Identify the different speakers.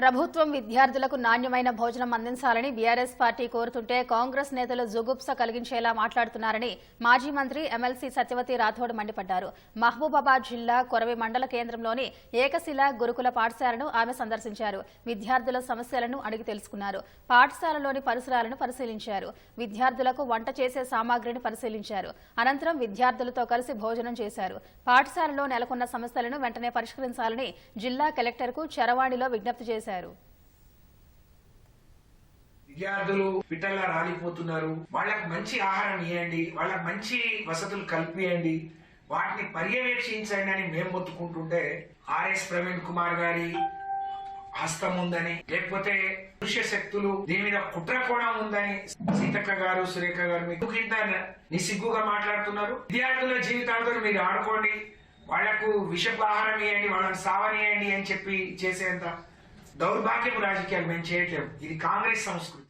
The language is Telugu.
Speaker 1: ప్రభుత్వం విద్యార్థులకు నాణ్యమైన భోజనం అందించాలని బీఆర్ఎస్ పార్టీ కోరుతుంటే కాంగ్రెస్ నేతలు జుగుప్స కలిగించేలా మాట్లాడుతున్నారని మాజీ మంత్రి ఎమ్మెల్సీ సత్యవతి రాథోడ్ మండిపడ్డారు. మహబూబాబాద్ జిల్లా కొరవి మండల కేంద్రంలోని ఏకశిల గురుకుల పాఠశాలను ఆమె సందర్శించారు. విద్యార్థుల సమస్యలను అడిగి తెలుసుకున్నారు. పాఠశాలలోని పరిసరాలను పరిశీలించారు. విద్యార్థులకు వంట చేసే సామాగ్రిని పరిశీలించారు. అనంతరం విద్యార్థులతో కలిసి భోజనం చేశారు. పాఠశాలలో నెలకొన్న సమస్యలను వెంటనే పరిష్కరించాలని జిల్లా కలెక్టర్కు చరవాణిలో విజ్ఞప్తి చేశారు.
Speaker 2: విద్యార్థులు పిట్టల్లా రాలిపోతున్నారు. వాళ్ళకి మంచి ఆహారం ఇవ్వండి వాళ్ళకి మంచి వసతులు కల్పియండి. వాటిని పర్యవేక్షించండి అని మేము మొత్తుకుంటుంటే ఆర్ఎస్ ప్రవీణ్ కుమార్ గారి హస్తం ఉందని లేకపోతే దృశ్య శక్తులు దీని మీద కుట్ర కోణం ఉందని సీతక్క గారు సురేఖ గారు మీకు ఇంత నిసిగ్గుగా మాట్లాడుతున్నారు. విద్యార్థుల జీవితాలతో మీరు ఆడుకోండి. వాళ్ళకు విషపు ఆహారం ఇవ్వండి వాళ్ళని సావనియండి అని చెప్పి చేసేంత దౌర్భాగ్యపు రాజకీయాలు మేము చేయట్లేము. ఇది కాంగ్రెస్ సంస్కృతి.